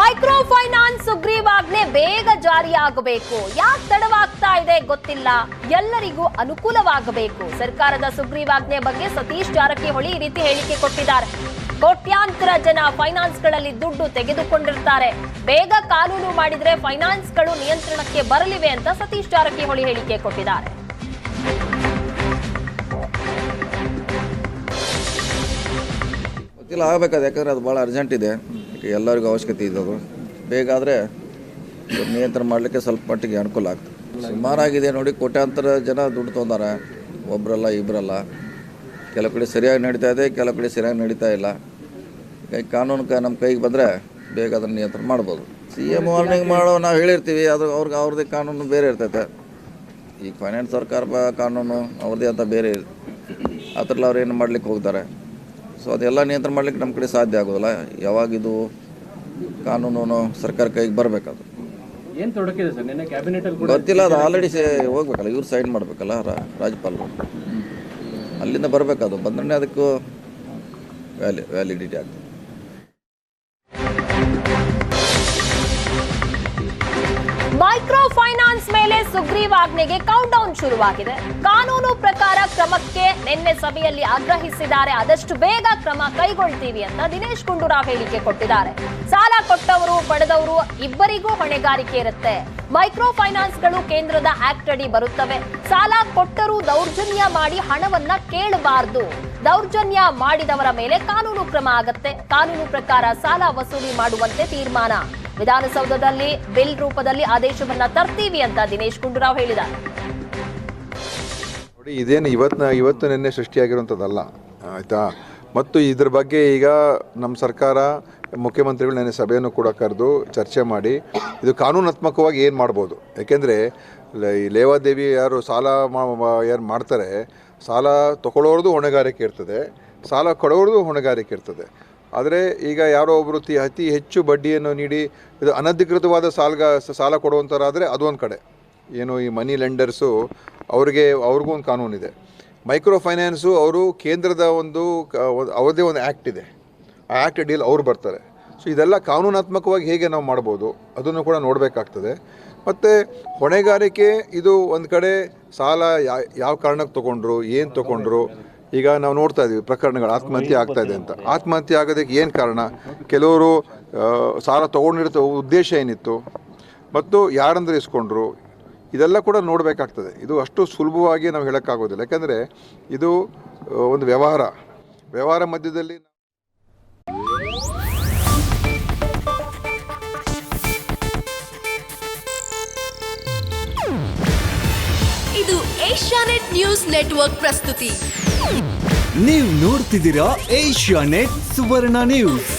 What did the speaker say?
Micro finance ಸುಗ್ರೀವಾಜ್ಞೆ ಬೇಗ ಜಾರಿಯಾಗಬೇಕು. ಯಾಕೆ ತಡವಾಗ್ತಾ ಇದೆ ಗೊತ್ತಿಲ್ಲ. ಎಲ್ಲರಿಗೂ ಅನುಕೂಲವಾಗಬೇಕು. ಸರ್ಕಾರದ ಸುಗ್ರೀವಾಜ್ಞೆ ಬಗ್ಗೆ ಸತೀಶ್ ಜಾರಕಿಹೊಳಿ ಈ ರೀತಿ ಹೇಳಿಕೆ ಕೊಟ್ಟಿದ್ದಾರೆ. ಕೋಟ್ಯಾಂತರ ಜನ ಫೈನಾನ್ಸ್ಗಳಲ್ಲಿ ದುಡ್ಡು ತೆಗೆದುಕೊಂಡಿರ್ತಾರೆ. ಬೇಗ ಕಾನೂನು ಮಾಡಿದ್ರೆ ಫೈನಾನ್ಸ್ಗಳು ನಿಯಂತ್ರಣಕ್ಕೆ ಬರಲಿವೆ ಅಂತ ಸತೀಶ್ ಜಾರಕಿಹೊಳಿ ಹೇಳಿಕೆ ಕೊಟ್ಟಿದ್ದಾರೆ. ಆಗಬೇಕಾದ ಯಾಕಂದರೆ ಅದು ಭಾಳ ಅರ್ಜೆಂಟ್ ಇದೆ. ಎಲ್ಲರಿಗೂ ಅವಶ್ಯಕತೆ ಇದೆ ಅದು ಬೇಗ ಆದರೆ ನಿಯಂತ್ರಣ ಮಾಡಲಿಕ್ಕೆ ಸ್ವಲ್ಪ ಮಟ್ಟಿಗೆ ಅನುಕೂಲ ಆಗ್ತದೆ. ಸುಮಾರಾಗಿದೆ ನೋಡಿ, ಕೋಟ್ಯಾಂತರ ಜನ ದುಡ್ಡು ತೊಂದರೆ ಒಬ್ಬರಲ್ಲ ಇಬ್ಬರಲ್ಲ ಕೆಲವು ಕಡೆ ಸರಿಯಾಗಿ ನಡೀತಾ ಇದೆ ಕೆಲವು ಕಡೆ ಸರಿಯಾಗಿ ನಡೀತಾ ಇಲ್ಲ. ಈಗ ಕಾನೂನು ಕ, ನಮ್ಮ ಕೈಗೆ ಬಂದರೆ ಬೇಗ ಅದನ್ನು ನಿಯಂತ್ರಣ ಮಾಡ್ಬೋದು. ಸಿ ಎಂ ವಾರ್ನಿಂಗ್ ಮಾಡೋ ನಾವು ಹೇಳಿರ್ತೀವಿ ಅದು ಅವ್ರಿಗೆ ಅವ್ರದ್ದೇ ಕಾನೂನು ಬೇರೆ ಇರ್ತೈತೆ. ಈಗ ಫೈನಾನ್ಸ್ ಸರ್ಕಾರ ಕಾನೂನು ಅವ್ರದ್ದೇ ಅಂತ ಬೇರೆ ಇರುತ್ತೆ ಆ ಥರ ಅವ್ರು ಏನು ಮಾಡ್ಲಿಕ್ಕೆ ಹೋಗ್ತಾರೆ? ಸೊ ಅದೆಲ್ಲ ನಿಯಂತ್ರಣ ಮಾಡಲಿಕ್ಕೆ ನಮ್ಮ ಕಡೆ ಸಾಧ್ಯ ಆಗೋದಿಲ್ಲ. ಯಾವಾಗ ಇದು ಕಾನೂನು ಸರ್ಕಾರ ಕೈಗೆ ಬರಬೇಕದು. ಏನು ತೊಡಕಿದೆ ಸರ್? ನಿನ್ನೆ ಕ್ಯಾಬಿನೆಟ್ ಅಲ್ಲಿ ಗೊತ್ತಿಲ್ಲ ಅದು ಆಲ್ರೆಡಿ ಸೇ ಹೋಗ್ಬೇಕಲ್ಲ ಇವ್ರು ಸೈನ್ ಮಾಡಬೇಕಲ್ಲ ರಾಜ್ಯಪಾಲರು ಅಲ್ಲಿಂದ ಬರಬೇಕದು ಬಂದ್ರೆ ಅದಕ್ಕೂ ವ್ಯಾಲಿ ವ್ಯಾಲಿಡಿಟಿ ಆಗ್ತದೆ. ಮೈಕ್ರೋ ಫೈನಾನ್ಸ್ ಮೇಲೆ ಸುಗ್ರೀವಾಜ್ಞೆಗೆ ಕೌಂಟ್ ಡೌನ್ ಶುರುವಾಗಿದೆ. ಕಾನೂನು ಕ್ರಮಕ್ಕೆ ನಿನ್ನೆ ಸಭೆಯಲ್ಲಿ ಆಗ್ರಹಿಸಿದ್ದಾರೆ. ಆದಷ್ಟು ಬೇಗ ಕ್ರಮ ಕೈಗೊಳ್ತೀವಿ ಅಂತ ದಿನೇಶ್ ಗುಂಡೂರಾವ್ ಹೇಳಿಕೆ ಕೊಟ್ಟಿದ್ದಾರೆ. ಸಾಲ ಕೊಟ್ಟವರು ಪಡೆದವರು ಇಬ್ಬರಿಗೂ ಹೊಣೆಗಾರಿಕೆ ಇರುತ್ತೆ. ಮೈಕ್ರೋ ಫೈನಾನ್ಸ್ಗಳು ಕೇಂದ್ರದ ಆಕ್ಟ್ ಅಡಿ ಬರುತ್ತವೆ. ಸಾಲ ಕೊಟ್ಟರೂ ದೌರ್ಜನ್ಯ ಮಾಡಿ ಹಣವನ್ನ ಕೇಳಬಾರದು. ದೌರ್ಜನ್ಯ ಮಾಡಿದವರ ಮೇಲೆ ಕಾನೂನು ಕ್ರಮ ಆಗತ್ತೆ. ಕಾನೂನು ಪ್ರಕಾರ ಸಾಲ ವಸೂಲಿ ಮಾಡುವಂತೆ ತೀರ್ಮಾನ. ವಿಧಾನಸೌಧದಲ್ಲಿ ಬಿಲ್ ರೂಪದಲ್ಲಿ ಆದೇಶವನ್ನ ತರ್ತೀವಿ ಅಂತ ದಿನೇಶ್ ಗುಂಡೂರಾವ್ ಹೇಳಿದ್ದಾರೆ. ನೋಡಿ, ಇದೇನು ಇವತ್ತು ಇವತ್ತು ನಿನ್ನೆ ಸೃಷ್ಟಿಯಾಗಿರುವಂಥದ್ದಲ್ಲ, ಆಯಿತಾ? ಮತ್ತು ಇದ್ರ ಬಗ್ಗೆ ಈಗ ನಮ್ಮ ಸರ್ಕಾರ, ಮುಖ್ಯಮಂತ್ರಿಗಳು ನಿನ್ನೆ ಸಭೆಯನ್ನು ಕೂಡ ಕರೆದು ಚರ್ಚೆ ಮಾಡಿ, ಇದು ಕಾನೂನಾತ್ಮಕವಾಗಿ ಏನು ಮಾಡ್ಬೋದು? ಯಾಕೆಂದರೆ ಈ ಲೇವಾದೇವಿ ಯಾರು ಸಾಲ ಯಾರು ಮಾಡ್ತಾರೆ, ಸಾಲ ತಗೊಳ್ಳೋರ್ದು ಹೊಣೆಗಾರಿಕೆ ಇರ್ತದೆ, ಸಾಲ ಕೊಡೋರ್ದು ಹೊಣೆಗಾರಿಕೆ ಇರ್ತದೆ. ಆದರೆ ಈಗ ಯಾರೋ ಒಬ್ಬರು ಅತಿ ಹೆಚ್ಚು ಬಡ್ಡಿಯನ್ನು ನೀಡಿ, ಇದು ಅನಧಿಕೃತವಾದ ಸಾಲಗ, ಸಾಲ ಕೊಡುವಂಥವ್ರಾದರೆ ಅದೊಂದು ಕಡೆ. ಏನು ಈ ಮನಿ ಲೆಂಡರ್ಸು ಅವ್ರಿಗೆ, ಅವ್ರಿಗೂ ಒಂದು ಕಾನೂನಿದೆ. ಮೈಕ್ರೋ ಫೈನಾನ್ಸು ಅವರು ಕೇಂದ್ರದ ಒಂದು ಕ- ಒಂದು- ಆ್ಯಕ್ಟ್ ಇದೆ. ಆ ಆ್ಯಕ್ಟ್ ಡೀಲ್ ಅವ್ರು ಬರ್ತಾರೆ. ಸೊ ಇದೆಲ್ಲ ಕಾನೂನಾತ್ಮಕವಾಗಿ ಹೇಗೆ ನಾವು ಮಾಡ್ಬೋದು, ಅದನ್ನು ಕೂಡ ನೋಡಬೇಕಾಗ್ತದೆ. ಮತ್ತು ಹೊಣೆಗಾರಿಕೆ, ಇದು ಒಂದು ಕಡೆ ಸಾಲ ಯಾವ ಕಾರಣಕ್ಕೆ ತೊಗೊಂಡ್ರು, ಏನು ತೊಗೊಂಡ್ರು, ಈಗ ನಾವು ನೋಡ್ತಾ ಇದ್ದೀವಿ ಪ್ರಕರಣಗಳು, ಆತ್ಮಹತ್ಯೆ ಆಗ್ತಾ ಇದೆ ಅಂತ. ಆತ್ಮಹತ್ಯೆ ಆಗೋದಕ್ಕೆ ಏನು ಕಾರಣ? ಕೆಲವರು ಸಾಲ ತೊಗೊಂಡಿರ್ತ ಉದ್ದೇಶ ಏನಿತ್ತು? ಮತ್ತು ಯಾರಂದ್ರೆ ಇಸ್ಕೊಂಡ್ರು? ಇದೆಲ್ಲ ಕೂಡ ನೋಡಬೇಕಾಗ್ತದೆ. ಇದು ಅಷ್ಟು ಸುಲಭವಾಗಿ ನಾವು ಹೇಳೋಕ್ಕಾಗೋದಿಲ್ಲ. ಯಾಕಂದರೆ ಇದು ಒಂದು ವ್ಯವಹಾರ. ವ್ಯವಹಾರ ಮಧ್ಯದಲ್ಲಿ ಇದು ಏಷ್ಯಾನೆಟ್ ನ್ಯೂಸ್ ನೆಟ್ವರ್ಕ್ ಪ್ರಸ್ತುತಿ. ನೀವು ನೋಡ್ತಿದ್ದೀರಾ ಏಷ್ಯಾನೆಟ್ ಸುವರ್ಣ ನ್ಯೂಸ್.